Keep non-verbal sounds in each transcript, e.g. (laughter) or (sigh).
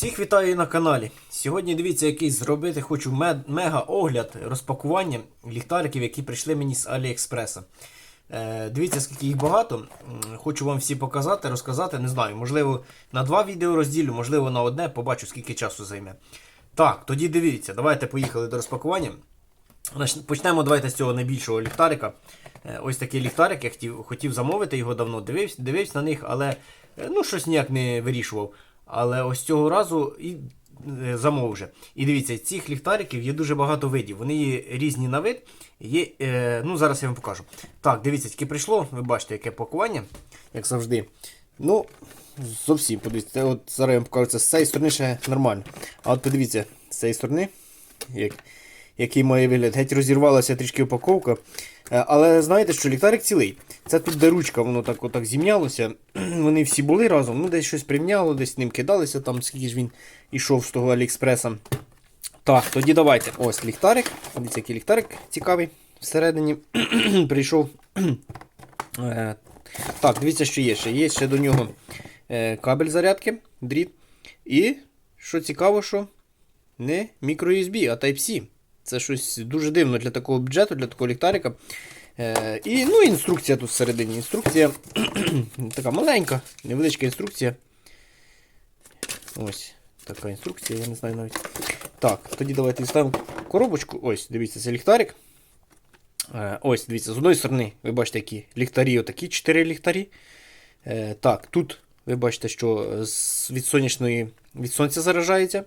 Всіх вітаю на каналі. Сьогодні дивіться, який зробити хочу мега огляд розпакування ліхтариків, які прийшли мені з Аліекспреса. Е, дивіться, скільки їх багато. Хочу вам всі показати, розказати. Не знаю, можливо, на два відео розділю, можливо, на одне, побачу, скільки часу займе. Так, тоді дивіться, давайте поїхали до розпакування. Почнемо давайте з цього найбільшого ліхтарика. Е, Ось такий ліхтарик, я хотів, хотів замовити його давно, дивився, дивився на них, але е, ну, щось ніяк не вирішував. Але ось цього разу і е, замовив вже. І дивіться, цих ліхтариків є дуже багато видів. Вони є різні на вид. Є, е, ну, зараз я вам покажу. Так, дивіться, тільки прийшло, ви бачите, яке пакування, як завжди. Ну, зовсім подивіться. От зараз я вам покажу, це з цієї сторони ще нормально. А от подивіться, з цієї сторони, як, який має вигляд. Геть розірвалася трішки упаковка. Е, Але знаєте, що ліхтарик цілий. Це тут де ручка, воно так отак зімнялося. (clears throat) Вони всі були разом, ну десь щось примняло, десь ним кидалися, там скільки ж він ішов з того Аліекспреса. Так, тоді давайте. Ось ліхтарик. Дивіться, який ліхтарик цікавий. Всередині (clears throat) прийшов. (clears throat) Е, Так, дивіться, що є ще. Є ще до нього е, кабель зарядки, дріт. І, що цікаво, що не microUSB, а Type-C. Це щось дуже дивно для такого бюджету, для такого ліхтарика. Е, і ну, інструкція тут всередині. Інструкція (clears throat) така маленька, невеличка інструкція. Ось така інструкція, я не знаю навіть. Так, тоді давайте ставимо коробочку. Ось, дивіться, це ліхтарик. Е, ось, дивіться, з одної сторони, ви бачите, які ліхтарі, отакі 4 ліхтарі. Е, так, тут ви бачите, що від сонячної від сонця заражається.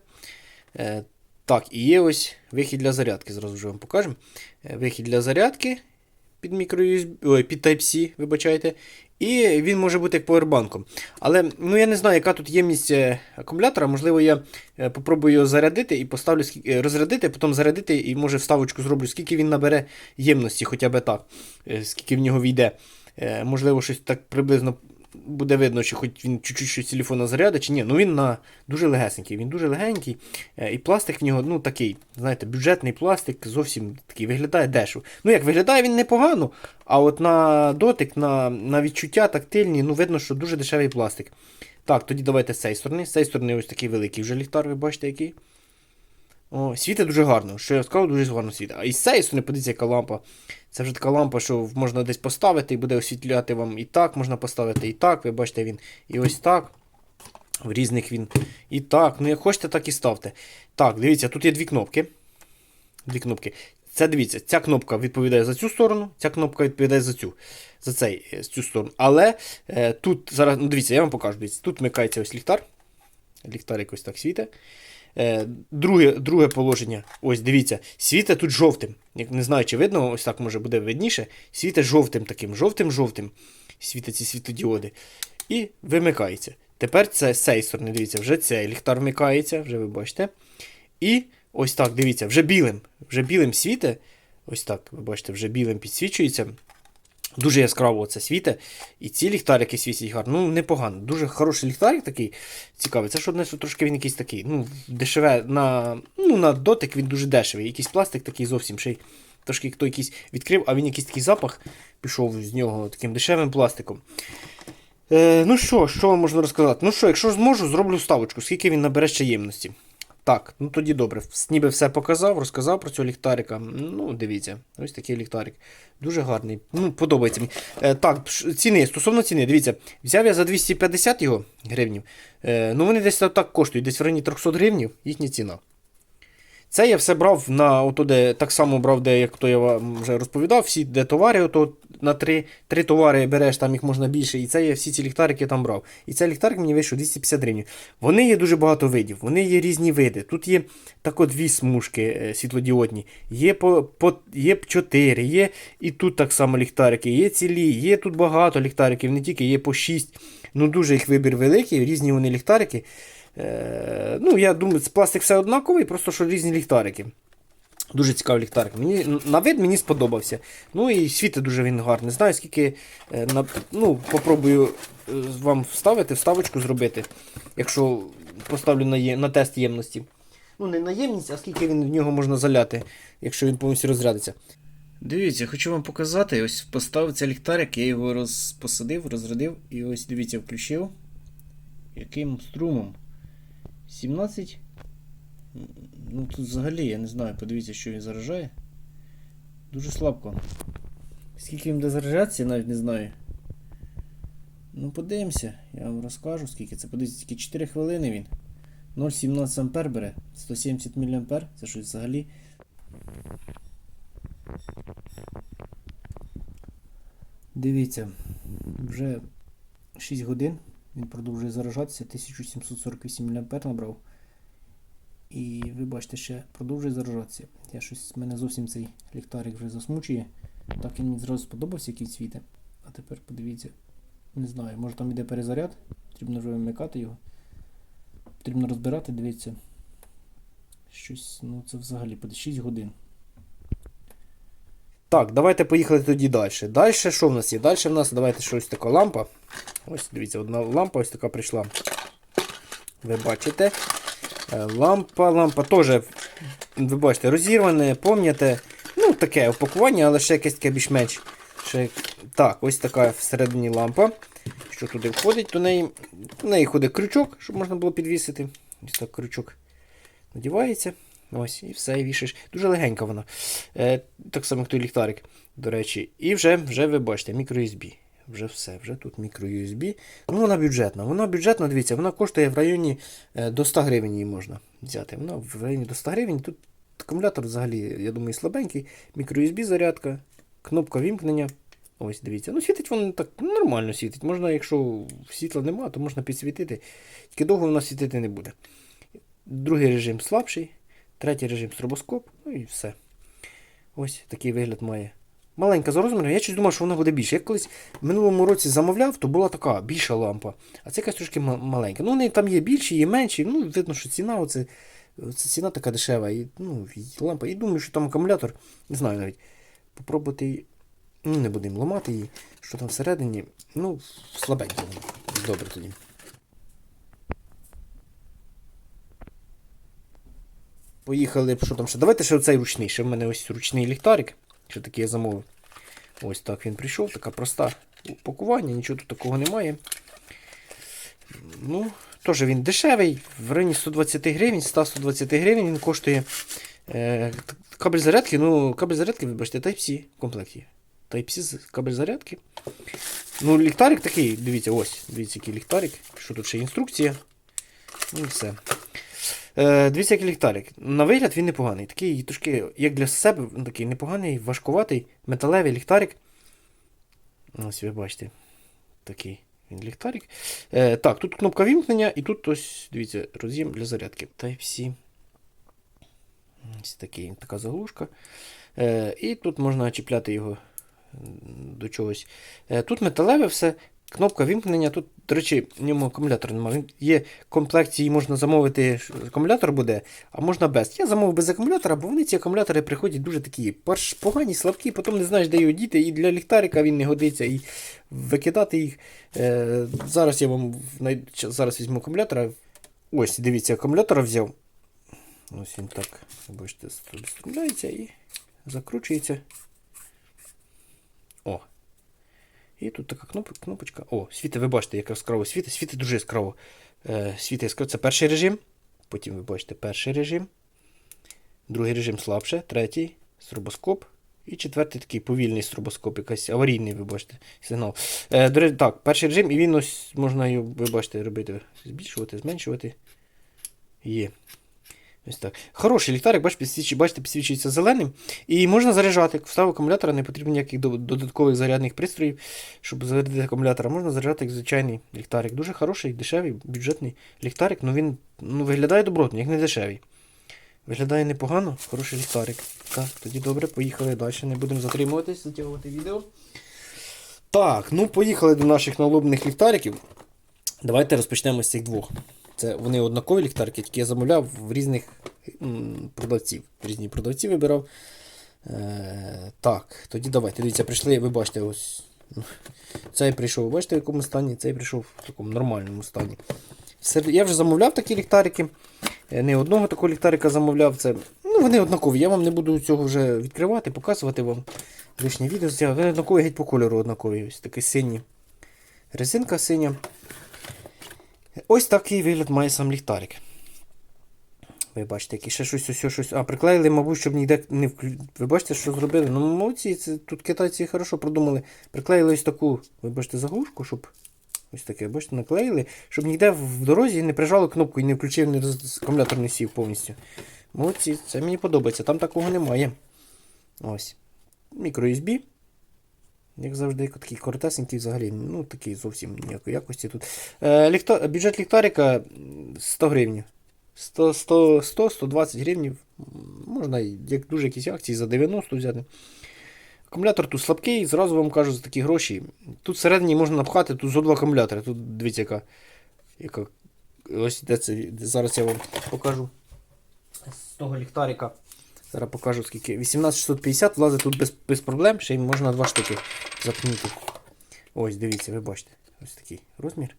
Так, і є ось вихід для зарядки. Зразу вже вам покажемо. Вихід для зарядки під мікро під Type-C, вибачайте. І він може бути як повербанком. Але ну, я не знаю, яка тут ємність е, акумулятора. Можливо, я е, попробую його зарядити і поставлю е, розрядити, потім зарядити і може вставочку зроблю, скільки він набере ємності, хоча б так, скільки в нього війде. Можливо, щось так приблизно буде видно, чи хоч він чуть-чуть щось телефона зарядить, чи ні. Ну він на дуже легесенький, він дуже легенький. е, І пластик в нього ну, такий, знаєте, бюджетний пластик, зовсім такий виглядає дешево. Ну як виглядає він непогано, а от на дотик, на, на відчуття тактильні, ну видно, що дуже дешевий пластик. Так, тоді давайте з цієї сторони. З цієї сторони ось такий великий вже ліхтар, ви бачите який. О, світить дуже гарно. Що я сказав, дуже гарно світить. А із цієї сторони, подивіться, яка лампа. Це вже така лампа, що можна десь поставити і буде освітляти вам і так, можна поставити і так. Ви бачите, він і ось так. В різних він. І так. Ну, як хочете, так і ставте. Так, дивіться, тут є дві кнопки. Дві кнопки. Це дивіться, ця кнопка відповідає за цю сторону, ця кнопка відповідає за цю. За цей, е, цю сторону. Але е, тут зараз, ну дивіться, я вам покажу. Дивіться, тут вмикається ось ліхтар. Ліхтар якось так світить. Е, друге, друге положення. Ось дивіться, світить тут жовтим. Як не знаю, чи видно, ось так може буде видніше. Світить жовтим таким, жовтим-жовтим. Світять ці світодіоди. І вимикається. Тепер це з цієї дивіться, вже цей ліхтар вмикається, вже ви бачите. І ось так, дивіться, вже білим. Вже білим світе. Ось так, ви бачите, вже білим підсвічується. Дуже яскраво це світе. І ці ліхтарики світять гарно. Ну, непогано. Дуже хороший ліхтарик такий цікавий. Це ж одне, що трошки він якийсь такий. Ну, дешеве на ну, на дотик він дуже дешевий. Якийсь пластик такий зовсім ще й трошки хто якийсь відкрив, а він якийсь такий запах пішов з нього таким дешевим пластиком. Е, ну що, що можна розказати? Ну що, якщо зможу, зроблю ставочку, скільки він набере ще ємності. Так, ну тоді добре. Ніби все показав, розказав про цього ліхтарика. Ну, дивіться, ось такий ліхтарик. Дуже гарний. Ну, подобається мені. Е, так, ціни, стосовно ціни, дивіться, взяв я за 250 його гривнів. Е, ну, вони десь так коштують, десь в районі 300 гривнів їхня ціна. Це я все брав на ото, де так само брав, де, як то я вам вже розповідав, всі де товари, ото на три, три товари береш, там їх можна більше. І це я всі ці ліхтарики там брав. І цей ліхтарик мені вийшов 250 гривень. Вони є дуже багато видів, вони є різні види. Тут є тако дві смужки е, світлодіодні, є по, по є чотири, є і тут так само ліхтарики, є цілі, є тут багато ліхтариків, не тільки є по 6. Ну дуже їх вибір великий, різні вони ліхтарики. Е, ну, я думаю, це пластик все однаковий, просто що різні ліхтарики. Дуже цікавий ліхтарик. Мені, на вид мені сподобався. Ну і світить дуже він гарний. Знаю, скільки. е, на, ну, попробую е, вам вставити, вставочку зробити, якщо поставлю на, є, на тест ємності. Ну, не на ємність, а скільки він в нього можна заляти, якщо він повністю розрядиться. Дивіться, хочу вам показати. Ось поставив цей ліхтарик, я його роз, посадив, розрядив і ось дивіться, включив. Яким струмом 17. Ну тут взагалі, я не знаю, подивіться, що він заражає. Дуже слабко. Скільки він буде заряджатися, я навіть не знаю. Ну, подивимося, я вам розкажу, скільки це. Подивіться, тільки 4 хвилини він. 0,17 ампер бере, 170 мА, це щось взагалі. Дивіться, вже 6 годин він продовжує заражатися, 1748 мА набрав. І ви бачите, ще продовжує заражатися. Я щось, мене зовсім цей ліхтарик вже засмучує. Так він мені зразу сподобався, який світе. А тепер подивіться. Не знаю, може там іде перезаряд, потрібно вже вимикати його. Потрібно розбирати, дивіться. Щось, ну це взагалі буде 6 годин. Так, давайте поїхали тоді далі. Далі що в нас є? Далі в нас давайте щось така лампа. Ось, дивіться, одна лампа ось така прийшла. Ви бачите. Е, Лампа, лампа теж, ви бачите, розірване, пам'ятаєте. Ну, таке упакування, але ще якесь таке більш-менш. Ще... Так, ось така всередині лампа. Що туди входить, до неї, до неї ходить крючок, щоб можна було підвісити. Ось так крючок надівається. Ось, і все, і вішаєш. Дуже легенька вона. Е, так само, як той ліхтарик, до речі. І вже, вже ви бачите, мікро-USB. Вже все, вже тут мікро-USB. Ну, вона бюджетна. Вона бюджетна, дивіться, вона коштує в районі е, до 100 гривень її можна взяти. Вона в районі до 100 гривень. Тут акумулятор взагалі, я думаю, слабенький. Мікро-USB зарядка, кнопка вімкнення. Ось, дивіться. Ну, світить воно так нормально світить. Можна, якщо світла немає, то можна підсвітити. Тільки довго воно світити не буде. Другий режим слабший, третій режим стробоскоп, ну і все. Ось такий вигляд має. Маленька за розміром, я щось думав, що вона буде більше. Я колись в минулому році замовляв, то була така більша лампа. А це якась трошки маленька. Ну, вони там є більші, є менші. Ну, видно, що ціна, оце, це ціна така дешева. І, ну, і лампа. І думаю, що там акумулятор, не знаю навіть. Попробувати її. Ну, не будемо ламати її. Що там всередині. Ну, слабенько. Добре тоді. Поїхали, що там ще? Давайте ще оцей ручний. Ще в мене ось ручний ліхтарик. Що такий я замовив. Ось так він прийшов, така проста упакування, нічого тут такого немає. Ну, теж він дешевий, в районі 120 гривень, 100-120 гривень він коштує. Е, кабель зарядки, ну, кабель зарядки, вибачте, Type-C в комплекті. Type-C кабель зарядки. Ну, ліхтарик такий, дивіться, ось, дивіться, який ліхтарик. Що тут ще інструкція. Ну і все. Е, дивіться, який ліхтарик. На вигляд він непоганий. Такий трошки, як для себе, ну, такий непоганий, важкуватий, металевий ліхтарик. Ось ви бачите. Такий він ліхтарик. Е, так, тут кнопка вімкнення, і тут ось, дивіться, роз'єм для зарядки. Type-C. Ось такий, така заглушка. Е, і тут можна чіпляти його до чогось. Е, тут металеве все. Кнопка вімкнення. Тут, до речі, в ньому акумулятора немає. Є комплекті, можна замовити, акумулятор буде, а можна без. Я замовив без акумулятора, бо вони ці акумулятори приходять дуже такі перш погані, слабкі, потім не знаєш, де його діти. І для ліхтарика він не годиться, і викидати їх. Е, зараз я вам най- зараз візьму акумулятора. Ось, дивіться, акумулятора взяв. Ось він так, бачите, стріляється і закручується. О. І тут така кнопочка. О, світи, ви бачите, як яскраво світить. Світить дуже яскраво. Е, світить яскраво. Це перший режим. Потім ви бачите перший режим. Другий режим слабше, третій стробоскоп. І четвертий такий повільний стробоскоп, якийсь аварійний, ви бачите, сигнал. Е, так, перший режим, і він ось можна ви бачите, робити, збільшувати, зменшувати. Є. Ось так. Хороший ліхтарик, бачите, бачите, підсвічується зеленим. І можна заряджати. Встав акумулятора, не потрібно ніяких додаткових зарядних пристроїв, щоб зарядити акумулятора. Можна заряджати як звичайний ліхтарик. Дуже хороший, дешевий, бюджетний ліхтарик, але він ну, виглядає добротно, як не дешевий. Виглядає непогано, хороший ліхтарик. Так, тоді добре, поїхали далі. Не будемо затримуватись, затягувати відео. Так, ну поїхали до наших налобних ліхтариків. Давайте розпочнемо з цих двох. Це вони однакові ліхтарики, тільки я замовляв в різних продавців. Різні продавці вибирав. Е, так, тоді давайте. Дивіться, прийшли, ви бачите, ось. (laughs) Цей прийшов, бачите, в якому стані, цей прийшов в такому нормальному стані. Я вже замовляв такі ліхтарики. Е, Не одного такого ліхтарика замовляв. Це, ну, вони однакові. Я вам не буду цього вже відкривати, показувати вам. Лишнє відео. Вони однакові геть по кольору однакові. Ось такий синій. Резинка синя. Ось такий вигляд має сам ліхтарик. Ви бачите, які ще щось, ось, щось. А, приклеїли, мабуть, щоб ніде не вклю... Ви бачите, що зробили? Ну, молодці, це тут китайці хорошо продумали. Приклеїли ось таку, ви бачите, заглушку, щоб. Ось таке, бачите, наклеїли, щоб ніде в дорозі не прижало кнопку і не включив, не акумулятор не сів повністю. Молодці, це мені подобається, там такого немає. Ось. Мікро USB. Як завжди, такий коротесенький взагалі, ну такий зовсім ніякої якості тут. Е, ліхта... Бюджет ліхтарика 100 гривень. 100, 100, 100, 120 гривень. Можна, як дуже якісь акції, за 90 взяти. Акумулятор тут слабкий, зразу вам кажу за такі гроші. Тут всередині можна напхати тут зо два акумулятори. Тут дивіться, яка. яка ось де це. Зараз я вам покажу. З того ліхтарика. Зараз покажу скільки. 18650 влазить тут без, без проблем, ще й можна два штуки запнути. Ось, дивіться, ви бачите. Ось такий розмір.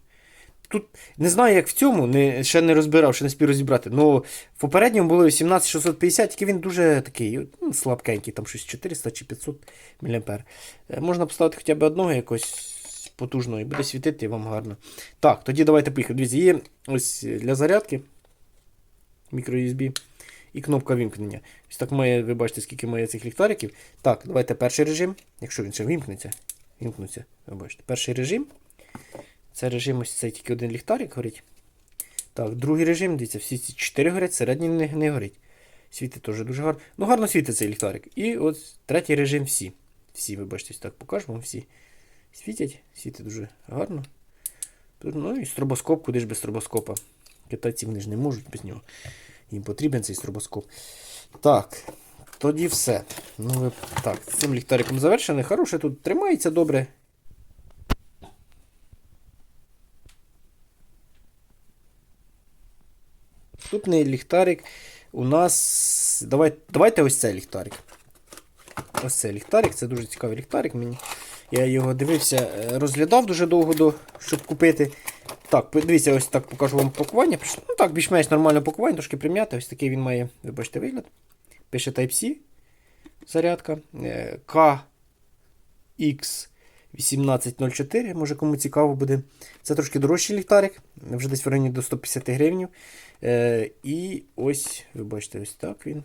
Тут не знаю, як в цьому, не, ще не розбирав, ще не спів розібрати. Ну, в попередньому було 18650, тільки він дуже такий ну, слабкенький, там щось 400 чи 500 мА. Е, Можна поставити хоча б одного якось потужного і буде світити вам гарно. Так, тоді давайте поїхати. Дивіться, є ось для зарядки мікро-USB і кнопка вімкнення. Ось так має, ви бачите, скільки має цих ліхтариків. Так, давайте перший режим, якщо він ще вімкнеться. Вімкнуться, ви бачите. Перший режим. Це режим ось цей тільки один ліхтарик горить. Так, другий режим, дивіться, всі ці чотири горять, середній не, не горить. Світить теж дуже гарно. Ну, гарно світить цей ліхтарик. І от третій режим всі. Всі, ви бачите, так покажу вам всі. Світять, світить дуже гарно. Ну і стробоскоп, куди ж без стробоскопа. Китайці вони ж не можуть без нього. Їм потрібен цей стробоскоп. Так, тоді все. Ну, ви... Так, цим ліхтариком завершено. Хороше тут тримається добре. Наступний ліхтарик у нас. Давай, давайте ось цей ліхтарик. Ось цей ліхтарик, це дуже цікавий ліхтарик мені. Я його дивився, е, розглядав дуже довго, до, щоб купити. Так, дивіться, ось так покажу вам пакування. Ну так, більш-менш нормальне пакування, трошки прим'яте. Ось такий він має, ви бачите, вигляд. Пише Type-C зарядка. Е, KX1804, може кому цікаво буде. Це трошки дорожчий ліхтарик, вже десь в районі до 150 гривень. І ось, ви бачите, ось так він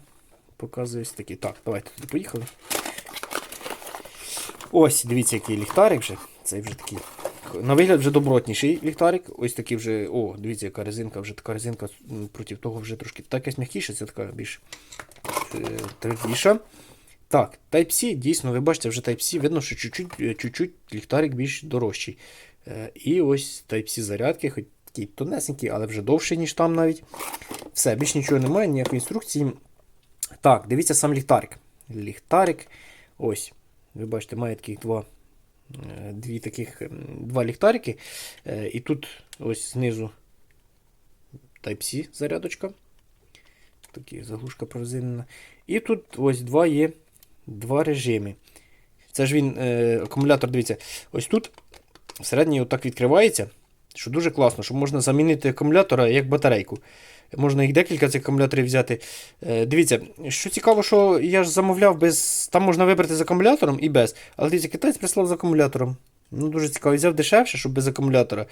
показує ось такий. Так, давайте туди поїхали. Ось, дивіться, який ліхтарик вже. Цей вже такий. На вигляд вже добротніший ліхтарик. Ось такий вже. О, дивіться, яка резинка, вже така резинка проти того вже трошки так якась м'якіша, це така більш е, твердіша. Так, Type-C, дійсно, ви бачите, вже Type-C, видно, що чуть-чуть, е, ліхтарик більш дорожчий. Е, І ось Type-C зарядки, хоч такий тонесенький, але вже довший, ніж там навіть. Все, більш нічого немає, ніякої інструкції. Так, дивіться сам ліхтарик. Ліхтарик. Ось. Ви бачите, має таких два, е, дві таких, два ліхтарики. Е, І тут ось знизу Type-C зарядочка. Такі заглушка прорезинена. І тут ось два є два режими. Це ж він, е, акумулятор, дивіться, ось тут всередині отак відкривається, що дуже класно, що можна замінити акумулятора як батарейку. Можна їх декілька цих акумуляторів взяти. Е, дивіться, що цікаво, що я ж замовляв без. Там можна вибрати з акумулятором і без. Але дивіться, китайць прислав з акумулятором. Ну, дуже цікаво. Взяв дешевше, щоб без акумулятора.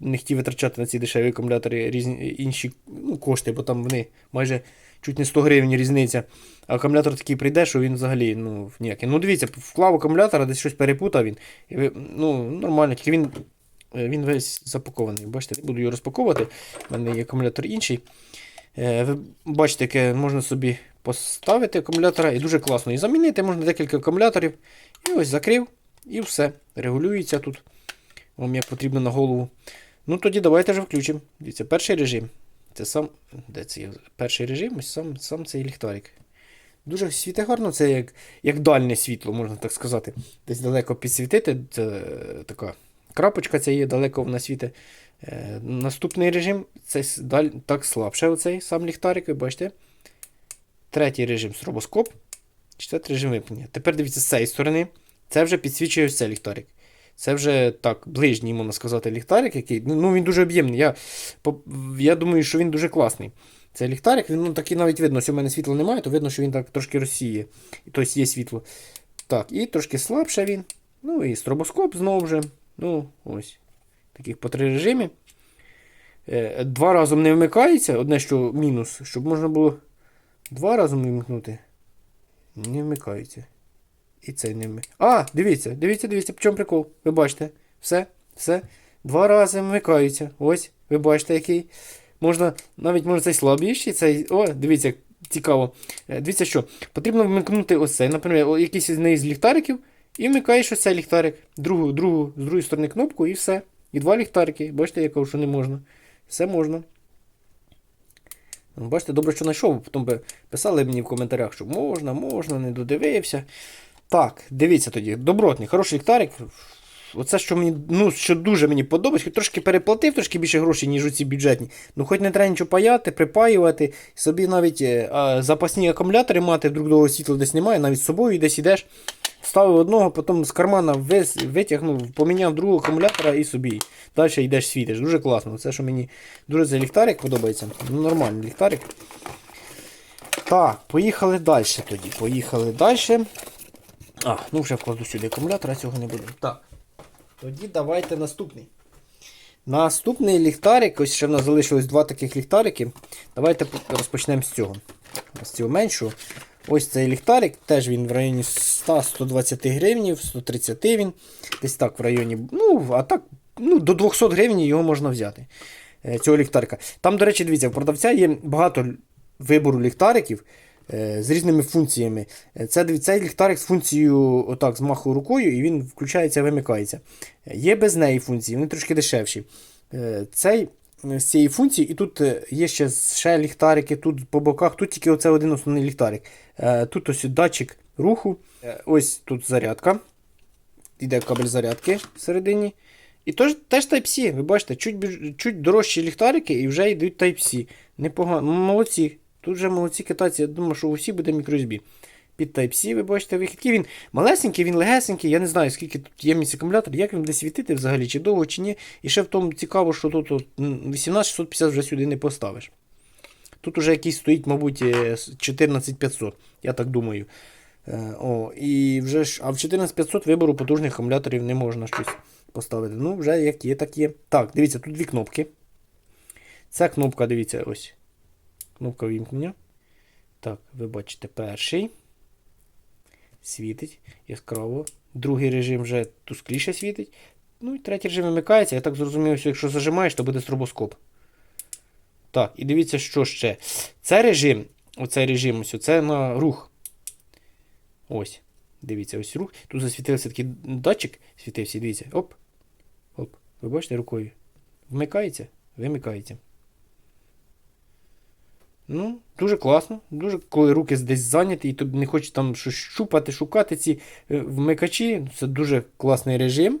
Не хотів витрачати на ці дешеві акумулятори різні інші ну, кошти, бо там вони майже чуть не 100 гривень різниця. А акумулятор такий прийде, що він взагалі ну, ніякий. Ну, дивіться, вклав акумулятора, десь щось перепутав він. Ну, нормально, тільки він. Е, Він весь запакований. Бачите, буду його розпаковувати. У мене є акумулятор інший. Е, Ви бачите, яке можна собі поставити акумулятора і дуже класно. І замінити можна декілька акумуляторів. І ось закрив, і все. Регулюється тут. Вам як потрібно на голову. Ну тоді давайте вже включимо. Дивіться, перший режим. Це сам. Де це є? Перший режим, ось сам, сам цей ліхтарик. Дуже світить гарно, це як, як дальнє світло, можна так сказати. Десь далеко підсвітити. Це е, така крапочка ця є, далеко вона світить. Е, наступний режим це так слабше оцей сам ліхтарик, ви бачите. Третій режим стробоскоп. Четвертий режим вимкнення. Тепер дивіться з цієї сторони. Це вже підсвічує цей ліхтарик. Це вже так, ближній, можна сказати, ліхтарик, який. Ну, він дуже об'ємний. Я, я думаю, що він дуже класний. Цей ліхтарик, він ну, такий навіть видно, що в мене світла немає, то видно, що він так трошки розсіє. Тобто є світло. Так, і трошки слабше він. Ну і стробоскоп знову вже. Ну, ось. Таких по три режимі. е, два разом не вмикається, одне, що мінус, щоб можна було два разом вимкнути. Не вмикається. І цей не вмикається. А, дивіться, дивіться, дивіться, в чому прикол. Ви бачите? Все, все. Два рази вмикаються. Ось, ви бачите, який. Можна, навіть може цей слабіший, цей. О, дивіться, цікаво. Е, Дивіться, що. Потрібно вмикнути ось наприклад, якийсь із неї з ліхтариків, і вмикаєш ось цей ліхтарик. Другу, другу, з другої сторони кнопку і все. І два ліхтарики. Бачите, я кажу, що не можна. Все можна. Ну, Бачите, добре, що знайшов, потім би писали мені в коментарях, що можна, можна, не додивився. Так, дивіться тоді. Добротний, хороший ліхтарик. Оце, що мені, ну, що дуже мені подобається, трошки переплатив, трошки більше грошей, ніж у ці бюджетні. Ну, хоч не треба нічого паяти, припаювати, собі навіть е, а, запасні акумулятори мати, друг другого світла десь немає, навіть з собою десь ідеш. Ставив одного, потім з кармана вис, витягнув, поміняв другого акумулятора і собі. Далі йдеш світиш. Дуже класно. Це, що мені дуже цей ліхтарик подобається. Ну, нормальний ліхтарик. Так, поїхали далі тоді. Поїхали далі. А, ну вже вкладу сюди акумулятор, а цього не буде. Так. Тоді давайте наступний. Наступний ліхтарик, ось ще в нас залишилось два таких ліхтарики. Давайте розпочнемо з цього. З цього меншого. Ось цей ліхтарик, теж він в районі 100-120 гривень, 130 він. Десь так в районі. Ну, а так, ну, до 200 гривень його можна взяти. е, Цього ліхтарика. Там, до речі, дивіться, в продавця є багато вибору ліхтариків е, з різними функціями. Е, Це цей ліхтарик з функцією отак, змаху рукою, і він включається, вимикається. Є без неї функції, вони трошки дешевші. Цей з цієї функції, і тут е, є ще ще ліхтарики, тут по боках, тут тільки оце один основний ліхтарик. Е, Тут ось датчик руху, е, ось тут зарядка. Іде кабель зарядки всередині. І теж, теж Type-C, ви бачите, чуть, чуть дорожчі ліхтарики і вже йдуть Type-C. Непогано. Молодці. Тут вже молодці китайці, я думаю, що у всіх буде мікро-USB. Під Type-C, ви бачите, вихідки. Він малесенький, він легесенький. Я не знаю, скільки тут ємність акумулятор, як він буде світити взагалі, чи довго, чи ні. І ще в тому цікаво, що тут от, 18650 вже сюди не поставиш. Тут уже якийсь стоїть, мабуть, е, 14500, я так думаю. Е, О, і вже ж, а в 14500 вибору потужних акумуляторів не можна щось поставити. Ну, вже як є, так є. Так, дивіться, тут дві кнопки. Ця кнопка, дивіться, ось. Кнопка вімкнення. Так, ви бачите, перший. Світить яскраво. Другий режим вже тускліше світить. Ну і третій режим вимикається. Я так зрозумів, що якщо зажимаєш, то буде стробоскоп. Так, і дивіться, що ще. Це режим, оцей режим, ось, це на рух. Ось. Дивіться, ось рух. Тут засвітився такий датчик, світився, дивіться. Оп. Оп. Ви бачите рукою? Вмикається, вимикається. Ну, дуже класно. Дуже, коли руки десь зайняті, і тобі не хочеш там щось щупати, шукати ці е, вмикачі. Це дуже класний режим.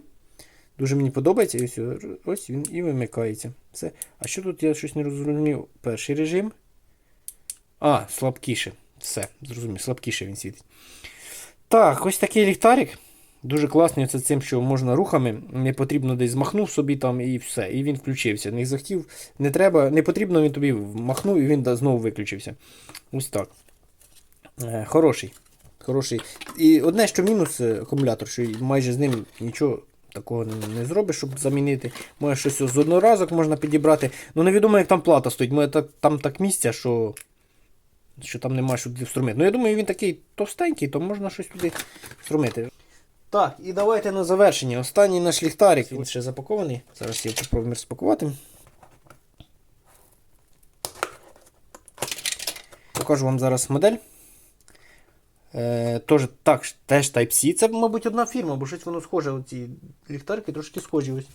Дуже мені подобається. І ось, ось він і вимикається. Все. А що тут я щось не розумів? Перший режим. А, слабкіше. Все, зрозумів, слабкіше він світить. Так, ось такий ліхтарик. Дуже класний це цим, що можна рухами, не потрібно десь змахнув собі там і все. І він включився. Не захотів, не треба, не потрібно, він тобі махнув і він знову виключився. Ось так. Е, хороший. Хороший. І одне, що мінус е, акумулятор, що майже з ним нічого такого не, зробиш, щоб замінити. Може щось з одноразок можна підібрати. Ну невідомо, як там плата стоїть. Може так, там так місця, що. Що там немає що туди. Ну, я думаю, він такий товстенький, то можна щось туди встромити. Так, і давайте на завершення. Останній наш ліхтарик. Він ще запакований. Зараз я попробую розпакувати. Покажу вам зараз модель. Е, тож, так, теж Type-C. Це, мабуть, одна фірма, бо щось воно схоже. Оці ліхтарики трошки схожі. ось.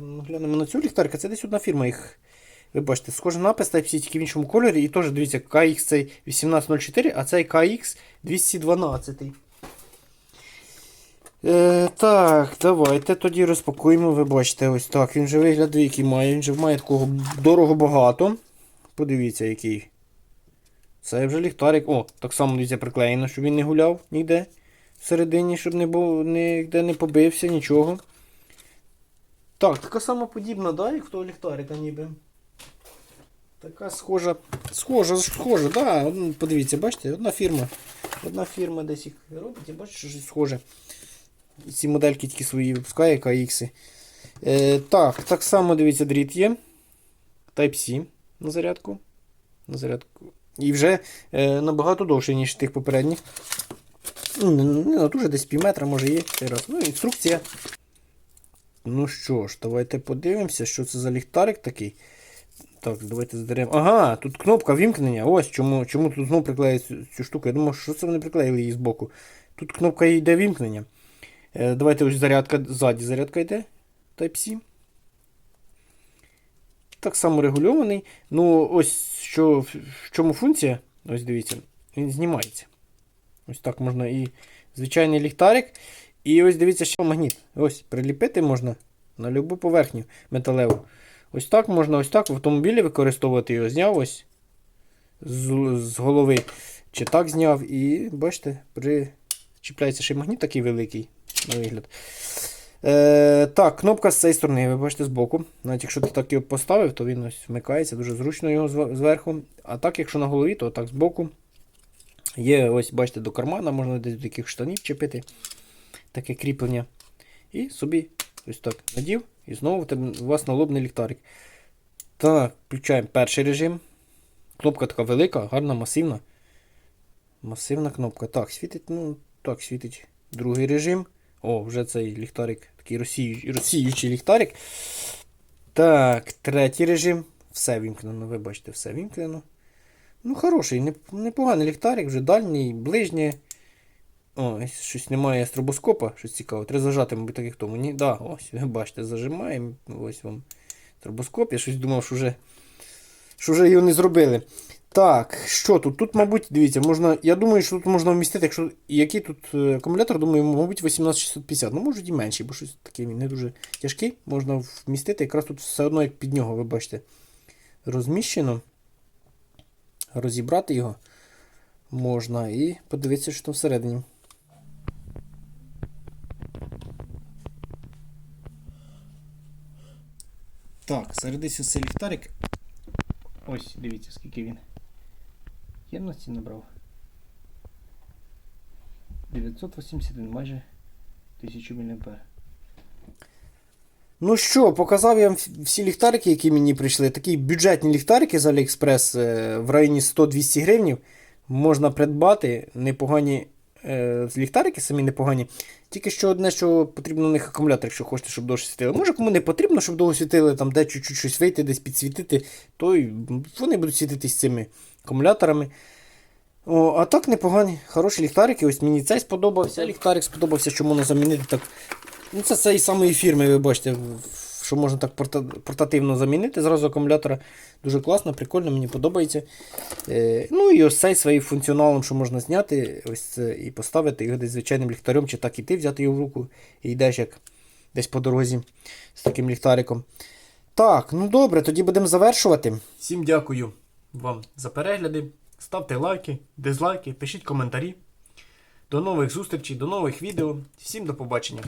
Ну, Глянемо на цю ліхтарку, це десь одна фірма їх. Ви бачите, схожий напис Type-C, тільки в іншому кольорі. І теж дивіться, KX цей 1804, а цей KX 212. Е, так, давайте тоді розпакуємо. Ви бачите, ось так. Він вже виглядає, який має. Він вже має такого дорого багато. Подивіться, який. Це вже ліхтарик. О, так само дивіться, приклеєно, щоб він не гуляв ніде. Всередині, щоб не був, ніде не побився, нічого. Так, така сама подібна, да, як в того ліхтарика ніби. Така схожа. Схожа, схожа, да. ну, Подивіться, бачите, одна фірма. Одна фірма десь їх робить, і бачите, що щось схоже. Ці модельки тільки свої випускає KX. Е, так, так само дивіться, дріт є. Type-C на зарядку. На зарядку. І вже е, набагато довше, ніж тих попередніх. Ну, не дуже десь пів метра, може є. Раз. Ну, інструкція. Ну що ж, давайте подивимося, що це за ліхтарик такий. Так, давайте здеремо. Ага, тут кнопка вімкнення. Ось чому, чому тут знову приклеїли цю, штуку. Я думав, що це вони приклеїли її збоку. Тут кнопка йде вімкнення. Е, давайте ось зарядка, ззаді зарядка йде. Type-C. Так само регульований. Ну, ось що, в чому функція. Ось дивіться, він знімається. Ось так можна і звичайний ліхтарик. І ось дивіться, ще магніт. Ось, приліпити можна на любу поверхню металеву. Ось так можна ось так в автомобілі використовувати його. Зняв ось з, з голови. Чи так зняв. І бачите, причіпляється ще й магніт такий великий на вигляд. Е, так, кнопка з цієї сторони, ви бачите збоку. Навіть якщо ти так його поставив, то він ось вмикається, дуже зручно його зверху. А так, якщо на голові, то так збоку. Є, ось, бачите, до кармана, можна десь до таких штанів чіпити. Таке кріплення. І собі ось так надів. І знову у вас налобний ліхтарик. Так, включаємо перший режим. Кнопка така велика, гарна, масивна. Масивна кнопка. Так, світить, ну, так, світить другий режим. О, вже цей ліхтарик, такий розсію, розсіючий ліхтарик. Так, третій режим. Все вімкнено, ви бачите, все вімкнено. Ну, хороший, неп- непоганий ліхтарик, вже дальній, ближній. О, ось щось немає стробоскопа, щось цікаве. Треба зажати, мабуть, так як тому. Ні, да, ось, ви бачите, зажимаємо. Ось вам стробоскоп. Я щось думав, що вже, що вже його не зробили. Так, що тут? Тут, мабуть, дивіться, можна. Я думаю, що тут можна вмістити, якщо. Який тут е, акумулятор, думаю, мабуть, 18650. Ну, може і менший, бо щось таке він не дуже тяжкий. Можна вмістити. Якраз тут все одно, як під нього, ви бачите, розміщено. Розібрати його можна і подивитися, що там всередині. Так, зарядився цей ліхтарик. Ось, дивіться, скільки він. Ємності набрав. 981, майже 1000 мА. Ну що, показав я вам всі ліхтарики, які мені прийшли. Такі бюджетні ліхтарики з AliExpress е, в районі 100-200 гривень. Можна придбати непогані е, ліхтарики, самі непогані. Тільки що одне, що потрібно у них акумулятор, якщо хочете, щоб довше світили. Може, кому не потрібно, щоб довго світили, там де чуть-чуть щось вийти, десь підсвітити, то вони будуть світитись цими акумуляторами. О, а так непогані, хороші ліхтарики. Ось мені цей сподобався. Ліхтарик сподобався, що можна замінити так. Ну, це цієї самої фірми, ви бачите, що можна так порта- портативно замінити. Зразу акумулятора дуже класно, прикольно, мені подобається. Е, ну і ось цей своїм функціоналом, що можна зняти, ось і поставити його десь звичайним ліхтарем, чи так іти, взяти його в руку і йдеш як десь по дорозі з таким ліхтариком. Так, ну добре, тоді будемо завершувати. Всім дякую вам за перегляди. Ставте лайки, дизлайки, пишіть коментарі. До нових зустрічей, до нових відео. Всім до побачення.